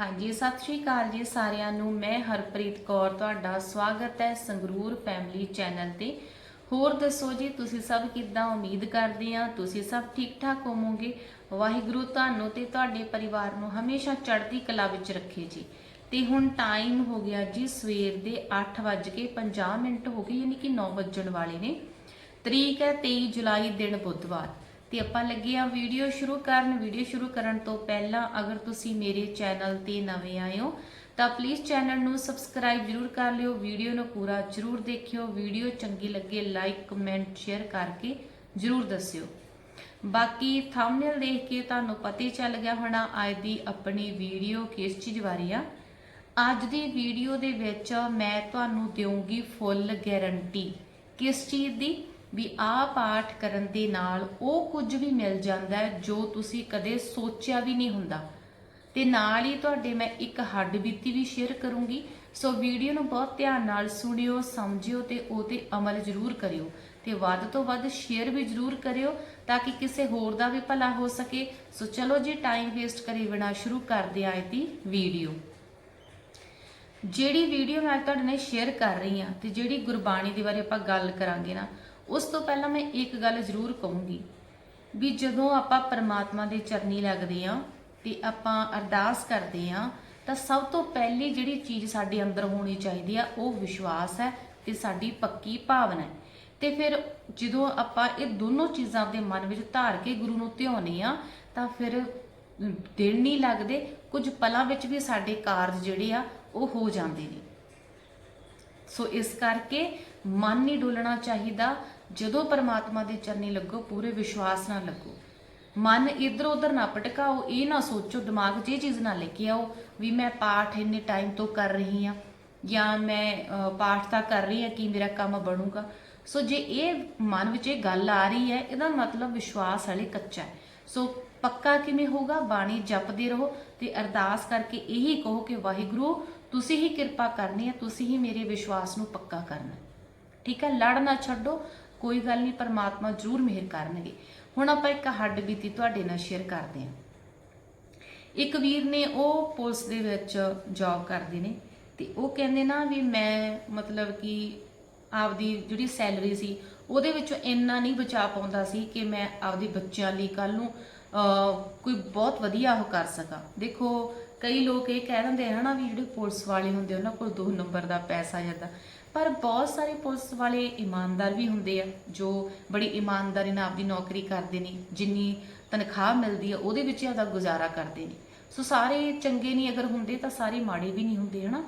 ਹਾਂਜੀ, ਸਤਿ ਸ਼੍ਰੀ ਅਕਾਲ ਜੀ ਸਾਰਿਆਂ ਨੂੰ। ਮੈਂ ਹਰਪ੍ਰੀਤ ਕੌਰ, ਤੁਹਾਡਾ ਸਵਾਗਤ ਹੈ ਸੰਗਰੂਰ ਫੈਮਿਲੀ ਚੈਨਲ ਤੇ। ਹੋਰ ਦੱਸੋ ਜੀ, ਤੁਸੀਂ ਸਭ ਕਿੱਦਾਂ ਉਮੀਦ ਕਰਦੇ ਆ ਤੁਸੀਂ ਸਭ ਠੀਕ ਠਾਕ ਹੋਵੋਗੇ? ਵਾਹਿਗੁਰੂ ਤੁਹਾਨੂੰ ਤੇ ਤੁਹਾਡੇ ਪਰਿਵਾਰ ਨੂੰ ਹਮੇਸ਼ਾ ਚੜ੍ਹਦੀ ਕਲਾ ਵਿੱਚ ਰੱਖੇ ਜੀ। ਤੇ ਹੁਣ ਟਾਈਮ ਹੋ ਗਿਆ ਜੀ ਸਵੇਰ ਦੇ 8:50 ਮਿੰਟ ਹੋ ਗਏ, ਯਾਨੀ ਕਿ 9 ਵੱਜਣ ਵਾਲੇ ਨੇ। ਤਰੀਕ ਹੈ 23 ਜੁਲਾਈ, ਦਿਨ ਬੁੱਧਵਾਰ। ਤੇ ਆਪਾਂ ਲੱਗੇ ਆ ਵੀਡੀਓ ਸ਼ੁਰੂ ਕਰਨ। ਵੀਡੀਓ ਸ਼ੁਰੂ ਕਰਨ ਤੋਂ ਪਹਿਲਾਂ ਅਗਰ ਤੁਸੀਂ ਮੇਰੇ ਚੈਨਲ ਤੇ ਨਵੇਂ ਆਏ ਹੋ, ਤਾਂ ਪਲੀਜ਼ ਚੈਨਲ ਨੂੰ ਸਬਸਕ੍ਰਾਈਬ ਜਰੂਰ ਕਰ ਲਿਓ। ਵੀਡੀਓ ਨੂੰ ਪੂਰਾ ਜਰੂਰ ਦੇਖਿਓ। ਵੀਡੀਓ ਚੰਗੀ ਲੱਗੇ ਲਾਈਕ ਕਮੈਂਟ ਸ਼ੇਅਰ ਕਰਕੇ ਜਰੂਰ ਦੱਸਿਓ। ਬਾਕੀ ਥੰਬਨੇਲ ਦੇਖ ਕੇ ਤੁਹਾਨੂੰ ਪਤਾ ਹੀ ਚੱਲ ਗਿਆ ਹੋਣਾ, ਅੱਜ ਦੀ ਆਪਣੀ ਵੀਡੀਓ ਕਿਸ ਚੀਜ਼ ਬਾਰੇ ਆ। ਅੱਜ ਦੀ ਵੀਡੀਓ ਦੇ ਵਿੱਚ ਮੈਂ ਤੁਹਾਨੂੰ ਦੇਵਾਂਗੀ ਫੁੱਲ ਗਾਰੰਟੀ ਕਿਸ ਚੀਜ਼ ਦੀ? ਵੀ ਆਹ ਪਾਠ ਕਰਨ ਦੇ ਨਾਲ ਉਹ ਕੁਝ ਵੀ ਮਿਲ ਜਾਂਦਾ ਹੈ ਜੋ ਤੁਸੀਂ ਕਦੇ ਸੋਚਿਆ ਵੀ ਨਹੀਂ ਹੁੰਦਾ। ਤੇ ਨਾਲ ਹੀ ਤੁਹਾਡੇ ਮੈਂ ਇੱਕ ਹੱਡ ਬੀਤੀ ਵੀ ਸ਼ੇਅਰ ਕਰੂੰਗੀ। ਸੋ ਵੀਡੀਓ ਨੂੰ ਬਹੁਤ ਧਿਆਨ ਨਾਲ ਸੁਣਿਓ, ਸਮਝਿਓ ਤੇ ਉਹ ਤੇ ਅਮਲ ਜ਼ਰੂਰ ਕਰਿਓ। ਤੇ ਵੱਧ ਤੋਂ ਵੱਧ ਸ਼ੇਅਰ ਵੀ ਜ਼ਰੂਰ ਕਰਿਓ ਤਾਂ ਕਿ ਕਿਸੇ ਹੋਰ ਦਾ ਵੀ ਭਲਾ ਹੋ ਸਕੇ। ਸੋ ਚਲੋ ਜੀ ਟਾਈਮ ਵੇਸਟ ਕਰੀ ਬਿਨਾ ਸ਼ੁਰੂ ਕਰਦੇ ਆਂ ਦੀ ਵੀਡੀਓ। ਜਿਹੜੀ ਵੀਡੀਓ ਮੈਂ ਤੁਹਾਡੇ ਨਾਲ ਸ਼ੇਅਰ ਕਰ ਰਹੀ ਹਾਂ ਤੇ ਜਿਹੜੀ ਗੁਰਬਾਣੀ ਦੇ ਬਾਰੇ ਆਪਾਂ ਗੱਲ ਕਰਾਂਗੇ ਨਾ ਉਸ ਤੋਂ ਪਹਿਲਾਂ ਮੈਂ ਇੱਕ ਗੱਲ ਜ਼ਰੂਰ ਕਹੂੰਗੀ ਵੀ ਜਦੋਂ ਆਪਾਂ ਪਰਮਾਤਮਾ ਦੇ ਚਰਨੀ ਲੱਗਦੇ ਆ ਤੇ ਆਪਾਂ ਅਰਦਾਸ ਕਰਦੇ ਆ ਤਾਂ ਸਭ ਤੋਂ ਪਹਿਲੀ ਜਿਹੜੀ ਚੀਜ਼ ਸਾਡੇ ਅੰਦਰ ਹੋਣੀ ਚਾਹੀਦੀ ਆ, ਉਹ ਵਿਸ਼ਵਾਸ ਹੈ ਤੇ ਸਾਡੀ ਪੱਕੀ ਭਾਵਨਾ ਹੈ। ਤੇ ਫਿਰ ਜਦੋਂ ਆਪਾਂ ਇਹ ਦੋਨੋਂ ਚੀਜ਼ਾਂ ਦੇ ਮਨ ਵਿੱਚ ਧਾਰ ਕੇ ਗੁਰੂ ਨੂੰ ਧਿਆਉਨੇ ਆ ਤਾਂ ਫਿਰ ਦਿਨ ਨਹੀਂ ਲੱਗਦੇ, ਕੁਝ ਪਲਾਂ ਵਿੱਚ ਵੀ ਸਾਡੇ ਕਾਰਜ ਜਿਹੜੇ ਆ, ਉਹ ਹੋ ਜਾਂਦੇ ਨੇ। ਸੋ ਇਸ ਕਰਕੇ ਮਨ ਨਹੀਂ ਡੋਲਣਾ ਚਾਹੀਦਾ ਜਦੋਂ ਪਰਮਾਤਮਾ ਦੇ ਚਰਨੀ ਲੱਗੋ, ਪੂਰੇ ਵਿਸ਼ਵਾਸ ਨਾਲ ਲੱਗੋ। ਮਨ ਇਧਰ ਉਧਰ ਨਾ ਭਟਕਾਓ, ਇਹ ਨਾ ਸੋਚੋ, ਦਿਮਾਗ 'ਚ ਇਹ ਚੀਜ਼ ਨਾ ਲੈ ਕੇ ਆਓ ਵੀ ਮੈਂ ਪਾਠ ਇੰਨੇ ਟਾਈਮ ਤੋਂ ਕਰ ਰਹੀ ਆ ਜਾਂ ਮੈਂ ਪਾਠ ਤਾਂ ਕਰ ਰਹੀ ਆ ਕਿ ਮੇਰਾ ਕੰਮ ਬਣੂਗਾ? ਸੋ ਜੇ ਇਹ ਮਨ ਵਿੱਚ ਇਹ ਗੱਲ ਆ ਰਹੀ ਹੈ, ਇਹਦਾ ਮਤਲਬ ਵਿਸ਼ਵਾਸ ਵਾਲੇ ਕੱਚਾ ਹੈ। ਸੋ ਪੱਕਾ ਕਿਵੇਂ ਹੋਊਗਾ? ਬਾਣੀ ਜਪਦੇ ਰਹੋ ਤੇ ਅਰਦਾਸ ਕਰਕੇ ਇਹੀ ਕਹੋ ਕਿ ਵਾਹਿਗੁਰੂ, ਤੁਸੀਂ ਹੀ ਕਿਰਪਾ ਕਰਨੀ ਹੈ, ਤੁਸੀਂ ਹੀ ਮੇਰੇ ਵਿਸ਼ਵਾਸ ਨੂੰ ਪੱਕਾ ਕਰਨਾ ਠੀਕ ਹੈ? ਲੜ ਨਾ ਛੱਡੋ ਕੋਈ ਗੱਲ ਨਹੀਂ ਪਰਮਾਤਮਾ ਜ਼ਰੂਰ ਮਿਹਰ ਕਰਨਗੇ। ਹੁਣ ਆਪਾਂ ਇੱਕ ਹੱਡ ਬੀਤੀ ਤੁਹਾਡੇ ਨਾਲ ਸ਼ੇਅਰ ਕਰਦੇ ਹਾਂ। ਇੱਕ ਵੀਰ ਨੇ ਉਹ ਪੁਲਿਸ ਦੇ ਵਿੱਚ ਜੌਬ ਕਰਦੇ ਨੇ ਤੇ ਉਹ ਕਹਿੰਦੇ ਨਾ ਵੀ ਮੈਂ ਮਤਲਬ ਕਿ ਆਪਦੀ ਜਿਹੜੀ ਸੈਲਰੀ ਸੀ ਉਹਦੇ ਵਿੱਚੋਂ ਇੰਨਾ ਨਹੀਂ ਬਚਾ ਪਾਉਂਦਾ ਸੀ ਕਿ ਮੈਂ ਆਪਦੇ ਬੱਚਿਆਂ ਲਈ ਕੱਲ ਨੂੰ ਅਹ, ਕੋਈ ਬਹੁਤ ਵਧੀਆ ਉਹ ਕਰ ਸਕਾਂ। ਦੇਖੋ ਕਈ ਲੋਕ ਇਹ ਕਹਿ ਦਿੰਦੇ ਹਨ ਨਾ ਵੀ ਜਿਹੜੇ ਪੁਲਿਸ ਵਾਲੇ ਹੁੰਦੇ ਉਹਨਾਂ ਕੋਲ ਦੋ ਨੰਬਰ ਦਾ ਪੈਸਾ ਜਾਂਦਾ ਪਰ ਬਹੁਤ ਸਾਰੇ ਪੁਲਿਸ ਵਾਲੇ ਇਮਾਨਦਾਰ ਵੀ ਹੁੰਦੇ ਆ, ਜੋ ਬੜੀ ਇਮਾਨਦਾਰੀ ਨਾਲ ਆਪਦੀ ਨੌਕਰੀ ਕਰਦੇ ਨੇ, ਜਿੰਨੀ ਤਨਖਾਹ ਮਿਲਦੀ ਆ, ਉਹਦੇ ਵਿੱਚ ਆਪਦਾ ਗੁਜ਼ਾਰਾ ਕਰਦੇ ਨੇ। ਸੋ ਸਾਰੇ ਚੰਗੇ ਨਹੀਂ ਅਗਰ ਹੁੰਦੇ ਤਾਂ ਸਾਰੇ ਮਾੜੇ ਵੀ ਨਹੀਂ ਹੁੰਦੇ, ਹਨਾ।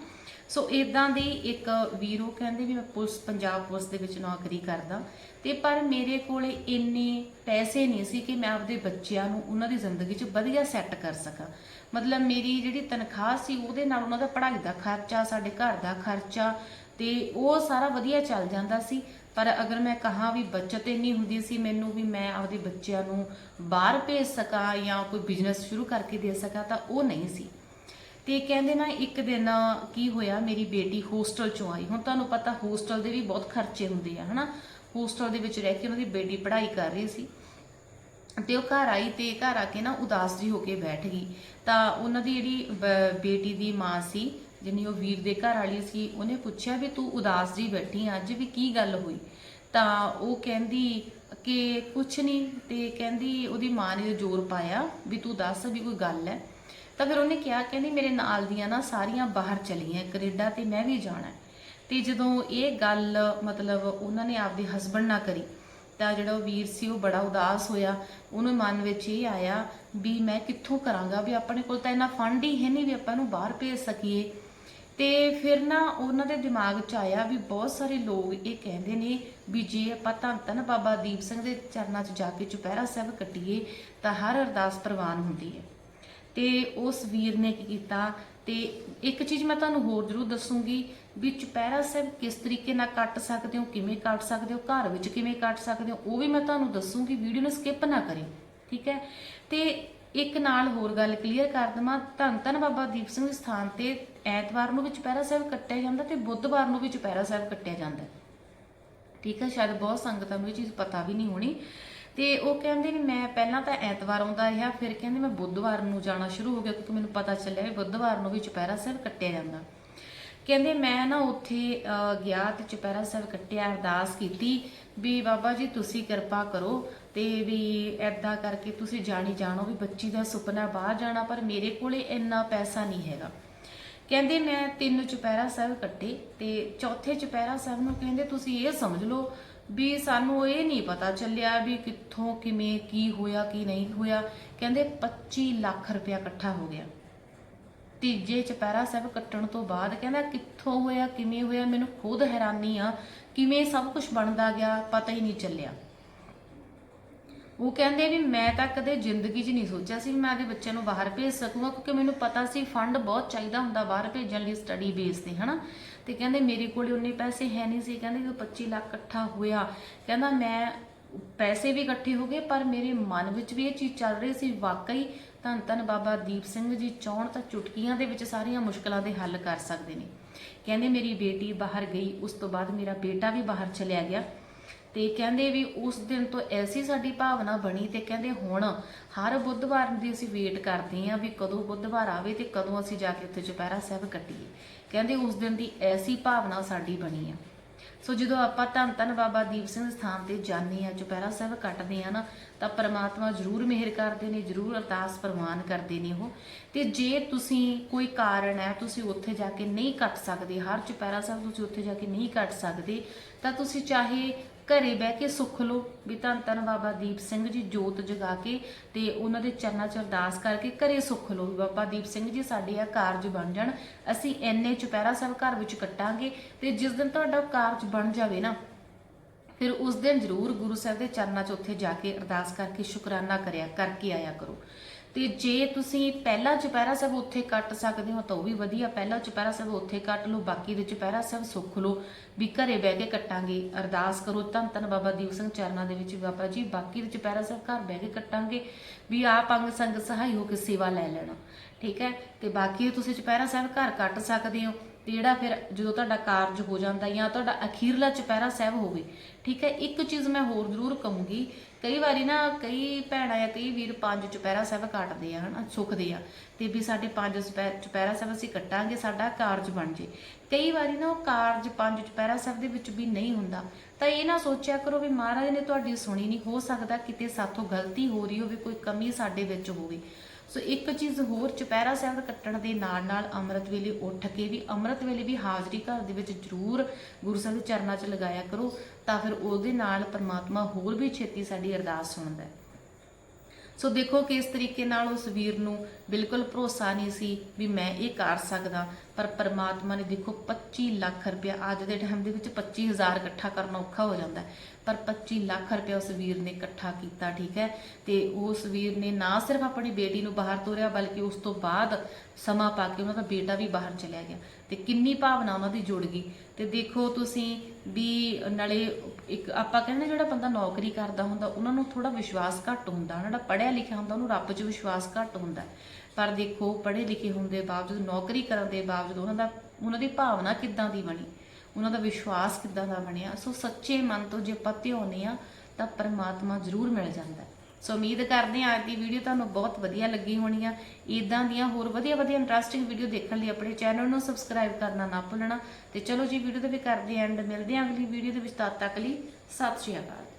ਸੋ ਇਦਾਂ ਦੀ ਇੱਕ ਵੀਰੋ ਕਹਿੰਦੇ ਵੀ ਮੈਂ ਪੁਲਿਸ, ਪੰਜਾਬ ਪੁਲਿਸ ਦੇ ਵਿੱਚ ਨੌਕਰੀ ਕਰਦਾ। ਤੇ ਪਰ ਮੇਰੇ ਕੋਲੇ ਇੰਨੇ ਪੈਸੇ ਨਹੀਂ ਸੀ ਕਿ ਮੈਂ ਆਪਦੇ ਬੱਚਿਆਂ ਨੂੰ ਉਹਨਾਂ ਦੀ ਜ਼ਿੰਦਗੀ 'ਚ ਵਧੀਆ ਸੈੱਟ ਕਰ ਸਕਾਂ। ਮਤਲਬ ਮੇਰੀ ਜਿਹੜੀ ਤਨਖਾਹ ਸੀ ਉਹਦੇ ਨਾਲ ਉਹਨਾਂ ਦਾ ਪੜ੍ਹਾਈ ਦਾ ਖਰਚਾ, ਸਾਡੇ ਘਰ ਦਾ ਖਰਚਾ ਤੇ ਉਹ ਸਾਰਾ ਵਧੀਆ ਚੱਲ ਜਾਂਦਾ ਸੀ। ਪਰ ਅਗਰ ਮੈਂ ਕਹਾ ਵੀ ਬਚਤ ਇੰਨੀ ਹੁੰਦੀ ਸੀ ਮੈਨੂੰ ਵੀ ਮੈਂ ਆਪਦੇ ਬੱਚਿਆਂ ਨੂੰ ਬਾਹਰ ਭੇਜ ਸਕਾਂ ਜਾਂ ਕੋਈ ਬਿਜ਼ਨਸ ਸ਼ੁਰੂ ਕਰਕੇ ਦੇ ਸਕਾਂ ਤਾਂ ਉਹ ਨਹੀਂ ਸੀ। ਤੇ ਕਹਿੰਦੇ ਨਾ ਇੱਕ ਦਿਨ ਕੀ ਹੋਇਆ, ਮੇਰੀ ਬੇਟੀ ਹੋਸਟਲ ਚੋਂ ਆਈ। ਹੁਣ ਤੁਹਾਨੂੰ ਪਤਾ ਹੋਸਟਲ ਦੇ ਵੀ ਬਹੁਤ ਖਰਚੇ ਹੁੰਦੇ ਆ, ਹਨਾ? ਹੋਸਟਲ ਦੇ ਵਿੱਚ ਰਹਿ ਕੇ ਉਹਨਾਂ ਦੀ ਬੇਟੀ ਪੜ੍ਹਾਈ ਕਰ ਰਹੀ ਸੀ। ਤੇ ਉਹ ਘਰ ਆਈ ਤੇ ਘਰ ਆ ਕੇ ਨਾ ਉਦਾਸ ਜੀ ਹੋ ਕੇ ਬੈਠ ਗਈ। ਤਾਂ ਉਹਨਾਂ ਦੀ ਜਿਹੜੀ ਬ- ਬੇਟੀ ਦੀ ਮਾਂ ਸੀ ਜਿਹਨੀ ਉਹ ਵੀਰ ਦੇ ਘਰ ਵਾਲੀ ਸੀ, ਉਹਨੇ ਪੁੱਛਿਆ ਵੀ ਤੂੰ ਉਦਾਸ ਜੀ ਬੈਠੀ ਆਂ, ਅੱਜ ਵੀ ਕੀ ਗੱਲ ਹੋਈ? ਤਾਂ ਉਹ ਕਹਿੰਦੀ ਕਿ ਕੁਛ ਨਹੀਂ ਤੇ ਕਹਿੰਦੀ ਉਹਦੀ ਮਾਂ ਨੇ ਜ਼ੋਰ ਪਾਇਆ ਵੀ ਤੂੰ ਦੱਸ ਵੀ ਕੋਈ ਗੱਲ ਹੈ ਤਾਂ ਫਿਰ ਉਹਨੇ ਕਿਹਾ, ਕਹਿੰਦੀ ਮੇਰੇ ਨਾਲ ਦੀਆਂ ਨਾ ਸਾਰੀਆਂ ਬਾਹਰ ਚਲੀਆਂ, ਕੈਨੇਡਾ ਤੇ ਮੈਂ ਵੀ ਜਾਣਾ। ਹੈ। ਤੇ ਜਦੋਂ ਇਹ ਗੱਲ ਮਤਲਬ ਉਹਨਾਂ ਨੇ ਆਪਦੇ ਹਸਬੰਡ ਨਾਲ ਕਰੀ ਤਾਂ ਜਿਹੜਾ ਉਹ ਵੀਰ ਸੀ, ਉਹ ਬੜਾ ਉਦਾਸ ਹੋਇਆ। ਉਹਨੂੰ ਮਨ ਵਿੱਚ ਇਹ ਆਇਆ ਵੀ ਮੈਂ ਕਿੱਥੋਂ ਕਰਾਂਗਾ, ਵੀ ਆਪਣੇ ਕੋਲ ਤਾਂ ਇੰਨਾ ਫੰਡ ਹੀ ਹੈ ਨਹੀਂ ਵੀ ਆਪਾਂ ਨੂੰ ਬਾਹਰ ਭੇਜ ਸਕੀਏ। ਤੇ ਫਿਰ ਨਾ ਉਹਨਾਂ ਦੇ ਦਿਮਾਗ 'ਚ ਆਇਆ ਵੀ ਬਹੁਤ ਸਾਰੇ ਲੋਕ ਇਹ ਕਹਿੰਦੇ ਨੇ ਵੀ ਜੇ ਆਪਾਂ ਧੰਨ ਧੰਨ ਬਾਬਾ ਦੀਪ ਸਿੰਘ ਦੇ ਚਰਨਾਂ 'ਚ ਜਾ ਕੇ ਚੁਪਹਿਰਾ ਸਾਹਿਬ ਕੱਟੀਏ, ਤਾਂ ਹਰ ਅਰਦਾਸ ਪ੍ਰਵਾਨ ਹੁੰਦੀ ਹੈ। ਤੇ ਉਸ ਵੀਰ ਨੇ ਕੀ ਕੀਤਾ ਤੇ ਇੱਕ ਚੀਜ਼ ਮੈਂ ਤੁਹਾਨੂੰ ਹੋਰ ਜ਼ਰੂਰ ਦੱਸੂਗੀ ਵੀ ਚੁਪਹਿਰਾ ਸਾਹਿਬ ਕਿਸ ਤਰੀਕੇ ਨਾਲ ਕੱਟ ਸਕਦੇ ਹੋ, ਕਿਵੇਂ ਕੱਟ ਸਕਦੇ ਹੋ, ਘਰ ਵਿੱਚ ਕਿਵੇਂ ਕੱਟ ਸਕਦੇ ਹੋ, ਉਹ ਵੀ ਮੈਂ ਤੁਹਾਨੂੰ ਦੱਸੂਗੀ, ਵੀਡੀਓ ਨੂੰ ਸਕਿਪ ਨਾ ਕਰਿਓ ਠੀਕ ਹੈ? ਤੇ ਇੱਕ ਨਾਲ ਹੋਰ ਗੱਲ ਕਲੀਅਰ ਕਰ ਦਵਾਂ, ਧੰਨ ਧੰਨ ਬਾਬਾ ਦੀਪ ਸਿੰਘ ਦੇ ਸਥਾਨ ਤੇ ਐਤਵਾਰ ਨੂੰ ਵੀ ਚੁਪਹਿਰਾ ਸਾਹਿਬ ਕੱਟਿਆ ਜਾਂਦਾ ਤੇ ਬੁੱਧਵਾਰ ਨੂੰ ਵੀ ਚੁਪਹਿਰਾ ਸਾਹਿਬ ਕੱਟਿਆ ਜਾਂਦਾ। ਠੀਕ ਹੈ? ਸ਼ਾਇਦ ਬਹੁਤ ਸੰਗਤਾਂ ਨੂੰ ਇਹ ਚੀਜ਼ ਪਤਾ ਵੀ ਨਹੀਂ ਹੋਣੀ। ਤੇ ਉਹ ਕਹਿੰਦੇ ਵੀ ਮੈਂ ਪਹਿਲਾਂ ਤਾਂ ਐਤਵਾਰ ਆਉਂਦਾ ਰਿਹਾ, ਫਿਰ ਕਹਿੰਦੇ ਮੈਂ ਬੁੱਧਵਾਰ ਨੂੰ ਜਾਣਾ ਸ਼ੁਰੂ ਹੋ ਗਿਆ, ਕਿਉਂਕਿ ਮੈਨੂੰ ਪਤਾ ਚੱਲਿਆ ਵੀ ਬੁੱਧਵਾਰ ਨੂੰ ਵੀ ਚੁਪਹਿਰਾ ਸਾਹਿਬ ਕੱਟਿਆ ਜਾਂਦਾ। ਕਹਿੰਦੇ ਮੈਂ ਨਾ ਉੱਥੇ ਗਿਆ ਤੇ ਚੁਪਹਿਰਾ ਸਾਹਿਬ ਕੱਟਿਆ, ਅਰਦਾਸ ਕੀਤੀ ਵੀ ਬਾਬਾ ਜੀ ਤੁਸੀਂ ਕਿਰਪਾ ਕਰੋ ਤੇ ਵੀ ਐਦਾਂ ਕਰਕੇ ਤੁਸੀਂ ਜਾਣੀ ਜਾਣੋ ਵੀ ਬੱਚੀ ਦਾ ਸੁਪਨਾ ਬਾਹਰ ਜਾਣਾ, ਪਰ ਮੇਰੇ ਕੋਲੇ ਇੰਨਾ ਪੈਸਾ ਨਹੀਂ ਹੈਗਾ। ਕਹਿੰਦੇ ਮੈਂ ਤਿੰਨ ਚੁਪਹਿਰਾ ਸਾਹਿਬ ਕੱਟੇ ਤੇ ਚੌਥੇ ਚੁਪਹਿਰਾ ਸਾਹਿਬ ਨੂੰ ਕਹਿੰਦੇ ਤੁਸੀਂ ਇਹ ਸਮਝ ਲਓ ਵੀ ਸਾਨੂੰ ਇਹ ਨਹੀਂ ਪਤਾ ਚੱਲਿਆ ਵੀ ਕਿੱਥੋਂ, ਕਿਵੇਂ, ਕੀ ਹੋਇਆ, ਕੀ ਨਹੀਂ ਹੋਇਆ। ਕਹਿੰਦੇ 25 ਲੱਖ ਰੁਪਇਆ ਇਕੱਠਾ ਹੋ ਗਿਆ। ਤੀਜੇ ਚੁਪਹਿਰਾ ਸਾਹਿਬ ਕੱਟਣ ਤੋਂ ਬਾਅਦ ਕਹਿੰਦਾ ਕਿੱਥੋਂ ਹੋਇਆ, ਕਿਵੇਂ ਹੋਇਆ, ਮੈਨੂੰ ਖੁਦ ਹੈਰਾਨੀ ਆ, ਕਿਵੇਂ ਸਭ ਕੁਝ ਬਣਦਾ ਗਿਆ, ਪਤਾ ਹੀ ਨਹੀਂ ਚੱਲਿਆ। ਉਹ ਕਹਿੰਦੇ ਵੀ ਮੈਂ ਤਾਂ ਕਦੇ ਜ਼ਿੰਦਗੀ 'ਚ ਨਹੀਂ ਸੋਚਿਆ ਸੀ ਮੈਂ ਆਪਣੇ ਬੱਚਿਆਂ ਨੂੰ ਬਾਹਰ ਭੇਜ ਸਕੂੰਗਾ, ਕਿਉਂਕਿ ਮੈਨੂੰ ਪਤਾ ਸੀ ਫੰਡ ਬਹੁਤ ਚਾਹੀਦਾ ਹੁੰਦਾ ਬਾਹਰ ਭੇਜਣ ਲਈ ਸਟੱਡੀ ਬੇਸ ਤੇ, ਹਨਾ? ਤੇ ਕਹਿੰਦੇ ਮੇਰੇ ਕੋਲ ਉਨੇ ਪੈਸੇ ਹੈ ਨਹੀਂ ਸੀ। ਕਹਿੰਦੇ ਜਦੋਂ 25 ਲੱਖ ਇਕੱਠਾ ਹੋਇਆ, ਕਹਿੰਦਾ ਮੈਂ ਪੈਸੇ ਵੀ ਇਕੱਠੇ ਹੋ ਗਏ, ਪਰ ਮੇਰੇ ਮਨ ਵਿੱਚ ਵੀ ਇਹ ਚੀਜ਼ ਚੱਲ ਰਹੀ ਸੀ। ਵਾਕਈ ਧੰਨ ਧੰਨ ਬਾਬਾ ਦੀਪ ਸਿੰਘ ਜੀ ਚਾਹਣ ਤਾਂ ਚੁਟਕੀਆਂ ਦੇ ਵਿੱਚ ਸਾਰੀਆਂ ਮੁਸ਼ਕਲਾਂ ਦੇ ਹੱਲ ਕਰ ਸਕਦੇ ਨੇ। ਕਹਿੰਦੇ ਮੇਰੀ ਬੇਟੀ ਬਾਹਰ ਗਈ, ਉਸ ਤੋਂ ਬਾਅਦ ਮੇਰਾ ਬੇਟਾ ਵੀ ਬਾਹਰ ਚਲਿਆ ਗਿਆ। ਤੇ ਕਹਿੰਦੇ ਵੀ ਉਸ ਦਿਨ ਤੋਂ ਐਸੀ ਸਾਡੀ ਭਾਵਨਾ ਬਣੀ ਤੇ ਕਹਿੰਦੇ ਹੁਣ ਹਰ ਬੁੱਧਵਾਰ ਦੀ ਅਸੀਂ ਵੇਟ ਕਰਦੇ ਆਂ ਵੀ ਕਦੋਂ ਬੁੱਧਵਾਰ ਆਵੇ ਤੇ ਕਦੋਂ ਅਸੀਂ ਜਾ ਕੇ ਉੱਥੇ ਚੁਪਹਿਰਾ ਸਾਹਿਬ ਕੱਟੀਏ। ਕਹਿੰਦੇ ਉਸ ਦਿਨ ਦੀ ਐਸੀ ਭਾਵਨਾ ਸਾਡੀ ਬਣੀ ਆ। ਸੋ ਜਦੋਂ ਆਪਾਂ ਧੰਨ ਧੰਨ ਬਾਬਾ ਦੀਪ ਸਿੰਘ ਸਥਾਨ ਤੇ ਜਾਂਦੇ ਆ ਚੁਪਹਿਰਾ ਸਾਹਿਬ ਕੱਟਦੇ ਆ ਨਾ, ਤਾਂ ਪਰਮਾਤਮਾ ਜ਼ਰੂਰ ਮਿਹਰ ਕਰਦੇ ਨੇ, ਜ਼ਰੂਰ ਅਰਦਾਸ ਪ੍ਰਵਾਨ ਕਰਦੇ ਨੇ ਉਹ। ਤੇ ਜੇ ਤੁਸੀਂ ਕੋਈ ਕਾਰਨ ਹੈ, ਤੁਸੀਂ ਉੱਥੇ ਜਾ ਕੇ ਨਹੀਂ ਕੱਟ ਸਕਦੇ, ਹਰ ਚੁਪਹਿਰਾ ਸਾਹਿਬ ਤੁਸੀਂ ਉੱਥੇ ਜਾ ਕੇ ਨਹੀਂ ਕੱਟ ਸਕਦੇ, ਤਾਂ ਤੁਸੀਂ ਚਾਹੇ ਘਰੇ ਬਹਿ ਕੇ ਸੁੱਖ ਲਓ। ਵੀ ਧੰਨ ਧੰਨ ਬਾਬਾ ਦੀਪ ਸਿੰਘ ਜੀ ਜੋਤ ਜਗਾ ਕੇ ਤੇ ਉਹਨਾਂ ਦੇ ਚਰਨਾਂ 'ਚ ਅਰਦਾਸ ਕਰਕੇ ਘਰੇ ਸੁੱਖ ਲਓ ਵੀ ਬਾਬਾ ਦੀਪ ਸਿੰਘ ਜੀ, ਸਾਡੇ ਆ ਕਾਰਜ ਬਣ ਜਾਣ। ਅਸੀਂ ਐਨੇ ਚੁਪਹਿਰਾ ਸਾਹਿਬ ਘਰ ਵਿੱਚ ਕੱਟਾਂਗੇ ਤੇ ਜਿਸ ਦਿਨ ਤੁਹਾਡਾ ਕਾਰਜ ਬਣ ਜਾਵੇ ਨਾ, ਫਿਰ ਉਸ ਦਿਨ ਜ਼ਰੂਰ ਗੁਰੂ ਸਾਹਿਬ ਦੇ ਚਰਨਾਂ 'ਚ ਉੱਥੇ ਜਾ ਕੇ ਅਰਦਾਸ ਕਰਕੇ ਸ਼ੁਕਰਾਨਾ ਕਰਿਆ, ਕਰਕੇ ਆਇਆ ਕਰੋ। ਤੇ ਜੇ ਤੁਸੀਂ ਪਹਿਲਾ ਚੁਪਹਿਰਾ ਸਾਹਿਬ ਉੱਥੇ ਕੱਟ ਸਕਦੇ ਹੋ ਤਾਂ ਉਹ ਵੀ ਵਧੀਆ, ਪਹਿਲਾ ਚੁਪਹਿਰਾ ਸਾਹਿਬ ਉੱਥੇ ਕੱਟ ਲਓ, ਬਾਕੀ ਦੇ ਚੁਪਹਿਰਾ ਸਾਹਿਬ ਸੁੱਖ ਲਓ। ਵੀ ਘਰੇ ਬਹਿ ਕੇ ਕੱਟਾਂਗੇ, ਅਰਦਾਸ ਕਰੋ, ਧੰਨ ਧੰਨ ਬਾਬਾ ਦੀਪ ਸਿੰਘ ਚਰਨਾਂ ਦੇ ਵਿੱਚ ਬਾਬਾ ਜੀ, ਬਾਕੀ ਦੇ ਚੁਪਹਿਰਾ ਸਾਹਿਬ ਘਰ ਬਹਿ ਕੇ ਕੱਟਾਂਗੇ, ਵੀ ਆਪ ਅੰਗ ਸੰਗ ਸਹਾਈ ਹੋ ਕੇ ਸੇਵਾ ਲੈ ਲੈਣਾ, ਠੀਕ ਹੈ? ਤੇ ਬਾਕੀ ਤੁਸੀਂ ਚੁਪਹਿਰਾ ਸਾਹਿਬ ਘਰ ਕੱਟ ਸਕਦੇ ਹੋ, ਤੇ ਜਿਹੜਾ ਫਿਰ ਜਦੋਂ ਤੁਹਾਡਾ ਕਾਰਜ ਹੋ ਜਾਂਦਾ ਜਾਂ ਤੁਹਾਡਾ ਅਖੀਰਲਾ ਚੁਪਹਿਰਾ ਸਾਹਿਬ ਹੋਵੇ, ਠੀਕ ਹੈ? ਇੱਕ ਚੀਜ਼ ਮੈਂ ਹੋਰ ਜ਼ਰੂਰ ਕਹੂੰਗੀ ਕਈ ਵਾਰੀ ਨਾ ਕਈ ਭੈਣਾਂ ਜਾਂ ਕਈ ਵੀਰ ਪੰਜ ਚੁਪਹਿਰਾ ਸਾਹਿਬ ਕੱਟਦੇ ਆ, ਹਨਾ, ਸੁਖਦੇ ਆ। ਤੇ ਵੀ ਸਾਡੇ ਪੰਜ ਚੁਪਹਿ- ਚੁਪਹਿਰਾ ਸਾਹਿਬ ਅਸੀਂ ਕੱਟਾਂਗੇ, ਸਾਡਾ ਕਾਰਜ ਬਣ ਜੇ। ਕਈ ਵਾਰੀ ਨਾ ਉਹ ਕਾਰਜ ਪੰਜ ਚੁਪਹਿਰਾ ਸਾਹਿਬ ਦੇ ਵਿੱਚ ਵੀ ਨਹੀਂ ਹੁੰਦਾ। ਤਾਂ ਇਹ ਨਾ ਸੋਚਿਆ ਕਰੋ ਵੀ ਮਹਾਰਾਜ ਨੇ ਤੁਹਾਡੀ ਸੁਣੀ ਨਹੀਂ, ਹੋ ਸਕਦਾ ਕਿਤੇ ਸਾਥੋਂ ਗਲਤੀ ਹੋ ਰਹੀ ਹੋਵੇ, ਕੋਈ ਕਮੀ ਸਾਡੇ ਵਿੱਚ ਹੋਵੇ। ਸੋ ਇੱਕ ਚੀਜ਼ ਹੋਰ, ਚੁਪਹਿਰਾ ਸਾਹਿਬ ਕੱਟਣ ਦੇ ਨਾਲ ਨਾਲ ਅੰਮ੍ਰਿਤ ਵੇਲੇ ਉੱਠ ਕੇ ਵੀ, ਅੰਮ੍ਰਿਤ ਵੇਲੇ ਵੀ ਹਾਜ਼ਰੀ ਘਰ ਦੇ ਵਿੱਚ ਜ਼ਰੂਰ ਗੁਰੂ ਸਾਹਿਬ ਦੇ ਚਰਨਾਂ 'ਚ ਲਗਾਇਆ ਕਰੋ, ਤਾਂ ਫਿਰ ਉਹਦੇ ਨਾਲ ਪਰਮਾਤਮਾ ਹੋਰ ਵੀ ਛੇਤੀ ਸਾਡੀ ਅਰਦਾਸ ਸੁਣਦਾ ਹੈ। ਸੋ ਦੇਖੋ ਕਿਸ ਤਰੀਕੇ ਨਾਲ ਉਸ ਵੀਰ ਨੂੰ ਬਿਲਕੁਲ ਭਰੋਸਾ ਨਹੀਂ ਸੀ ਵੀ ਮੈਂ ਇਹ ਕਰ ਸਕਦਾ। ਪਰ ਪਰਮਾਤਮਾ ਨੇ ਦੇਖੋ 25 ਲੱਖ ਰੁਪਇਆ ਅੱਜ ਦੇ ਟਾਈਮ ਦੇ ਵਿੱਚ 25000 ਇਕੱਠਾ ਕਰਨਾ ਔਖਾ ਹੋ ਜਾਂਦਾ ਪਰ 25 ਲੱਖ ਰੁਪਇਆ ਉਸ ਵੀਰ ਨੇ ਇਕੱਠਾ ਕੀਤਾ, ਠੀਕ ਹੈ? ਤੇ ਉਸ ਵੀਰ ਨੇ ਨਾ ਸਿਰਫ ਆਪਣੀ ਬੇਟੀ ਨੂੰ ਬਾਹਰ ਤੋਰਿਆ, ਬਲਕਿ ਉਸ ਤੋਂ ਬਾਅਦ ਸਮਾਂ ਪਾ ਕੇ ਉਹਨਾਂ ਦਾ ਬੇਟਾ ਵੀ ਬਾਹਰ ਚਲਿਆ ਗਿਆ। ਤੇ ਕਿੰਨੀ ਭਾਵਨਾ ਉਹਨਾਂ ਦੀ ਜੁੜ ਗਈ। ਤੇ ਦੇਖੋ ਤੁਸੀਂ ਵੀ ਨਾਲੇ ਇੱਕ ਆਪਾਂ ਕਹਿੰਦੇ ਜਿਹੜਾ ਬੰਦਾ ਨੌਕਰੀ ਕਰਦਾ ਹੁੰਦਾ, ਉਹਨਾਂ ਨੂੰ ਥੋੜਾ ਵਿਸ਼ਵਾਸ ਘੱਟ ਹੁੰਦਾ, ਜਿਹੜਾ ਪੜ੍ਹਿਆ ਲਿਖਿਆ ਹੁੰਦਾ, ਉਹਨੂੰ ਰੱਬ 'ਚ ਵਿਸ਼ਵਾਸ ਘੱਟ ਹੁੰਦਾ। ਪਰ ਦੇਖੋ, ਪੜ੍ਹੇ ਲਿਖੇ ਹੋਣ ਦੇ ਬਾਵਜੂਦ, ਨੌਕਰੀ ਕਰਨ ਦੇ ਬਾਵਜੂਦ ਉਹਨਾਂ ਦਾ, ਉਹਨਾਂ ਦੀ ਭਾਵਨਾ ਕਿੱਦਾਂ ਦੀ ਬਣੀ? ਉਹਨਾਂ ਦਾ ਵਿਸ਼ਵਾਸ ਕਿੱਦਾਂ ਦਾ ਬਣਿਆ? ਸੋ ਸੱਚੇ ਮਨ ਤੋਂ ਜੇ ਆਪਾਂ ਧਿਆਉਂਦੇ ਆ ਤਾਂ ਪਰਮਾਤਮਾ ਜ਼ਰੂਰ ਮਿਲ ਜਾਂਦਾ ਹੈ। ਸੋ ਉਮੀਦ ਕਰਦੇ ਹਾਂ ਅੱਜ ਦੀ ਵੀਡੀਓ ਤੁਹਾਨੂੰ ਬਹੁਤ ਵਧੀਆ ਲੱਗੀ ਹੋਣੀ ਆ। ਇਦਾਂ ਦੀਆਂ ਹੋਰ ਵਧੀਆ ਵਧੀਆ ਇੰਟਰਸਟਿੰਗ ਵੀਡੀਓ ਦੇਖਣ ਲਈ ਆਪਣੇ ਚੈਨਲ ਨੂੰ ਸਬਸਕ੍ਰਾਈਬ ਕਰਨਾ ਨਾ ਭੁੱਲਣਾ। ਤੇ ਚਲੋ ਜੀ ਵੀਡੀਓ ਦੇ ਵੀ ਕਰਦੇ ਐਂਡ ਮਿਲਦੇ ਹਾਂ ਅਗਲੀ ਵੀਡੀਓ ਦੇ ਵਿੱਚ ਤਦ ਤੱਕ ਲਈ ਸਤਿ ਸ਼੍ਰੀ ਅਕਾਲ।